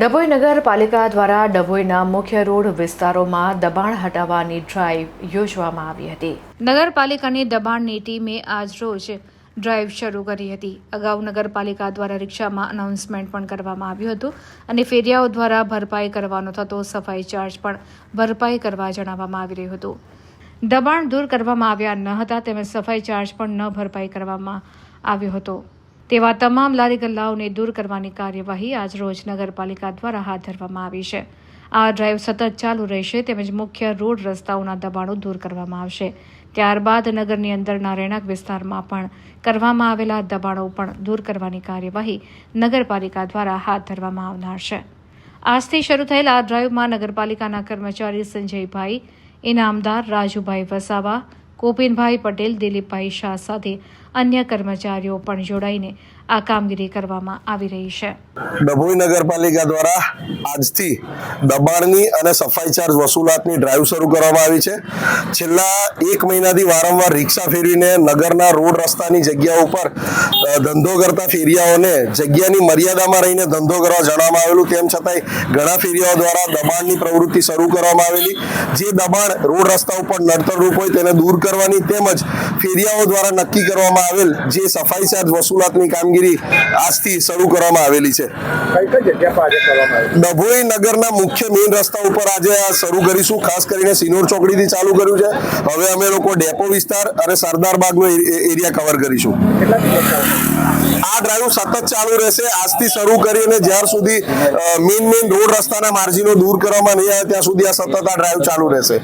ડભોઈ નગરપાલિકા દ્વારા ડભોઈના મુખ્ય રોડ વિસ્તારોમાં દબાણ હટાવવાની ડ્રાઈવ યોજવામાં આવી હતી. નગરપાલિકાની દબાણની ટીમે આજરોજ ડ્રાઈવ શરૂ કરી હતી. અગાઉ નગરપાલિકા દ્વારા રિક્ષામાં અનાઉન્સમેન્ટ પણ કરવામાં આવ્યું હતું અને ફેરિયાઓ દ્વારા ભરપાઈ કરવાનો થતો સફાઈ ચાર્જ પણ ભરપાઈ કરવા જણાવવામાં આવી રહ્યું હતું. દબાણ દૂર કરવામાં આવ્યા ન હતા, તેમજ સફાઈ ચાર્જ પણ ન ભરપાઈ કરવામાં આવ્યો હતો. તેવા તમામ લારી ગલ્લાઓને દૂર કરવાની કાર્યવાહી આજરોજ નગરપાલિકા દ્વારા હાથ ધરવામાં આવી છે. આ ડ્રાઈવ સતત ચાલુ રહેશે તેમજ મુખ્ય રોડ રસ્તાઓના દબાણો દૂર કરવામાં આવશે. ત્યારબાદ નગરની અંદરના રહેણાંક વિસ્તારમાં પણ કરવામાં આવેલા દબાણો પણ દૂર કરવાની કાર્યવાહી નગરપાલિકા દ્વારા હાથ ધરવામાં આવનાર છે. આજથી શરૂ થયેલ આ ડ્રાઈવમાં નગરપાલિકાના કર્મચારી સંજયભાઈ, ઇનામદાર રાજુભાઈ વસાવા કોપિનભાઈ પટેલ, દિલીપભાઈ શાહ સાથે અન્ય કર્મચારીઓ પણ જોડાઈને આ કામગીરી કરવામાં આવી રહી છે. ડભોઈ નગરપાલિકા દ્વારા આજથી દબાણની અને સફાઈ ચાર્જ વસૂલાતની ડ્રાઈવ શરૂ કરવામાં આવી છે. છેલ્લા એક મહિનાથી વારંવાર રિક્ષા ફેરવીને નગરના રોડ રસ્તાની જગ્યા ઉપર ધંધો કરતા ફેરિયાઓને જગ્યાની મર્યાદામાં રહીને ધંધો કરવા જણાવવામાં આવેલું, તેમ છતાંય ઘણા ફેરિયાઓ દ્વારા દબાણની પ્રવૃત્તિ શરૂ કરવામાં આવેલી. જે દબાણ રોડ રસ્તા ઉપર નડતરરૂપ હોય તેને દૂર કરવાની તેમજ ફેરિયાઓ દ્વારા નક્કી કરવામાં આવેલ જે સફાઈ ચાર્જ વસૂલાતની કામગીરી આજથી શરૂ કરવામાં આવેલી છે. ડભોઈ નગરના મુખ્ય મેઇન રસ્તા ઉપર આજે આ શરૂ કરીશું. ખાસ કરીને સિનોર ચોકડીથી ચાલુ કર્યું છે. હવે અમે લોકો ડેપો વિસ્તાર અને સરદાર બાગનો એ- એરિયા કવર કરીશું. આ ડ્રાઈવ સતત ચાલુ રહેશે. આજથી શરૂ કરીને જ્યાર સુધી મેઇન મેઇન રોડ રસ્તાના માર્જિનો દૂર કરવામાં નહીં આવે ત્યાં સુધી આ સતત આ ડ્રાઈવ ચાલુ રહેશે.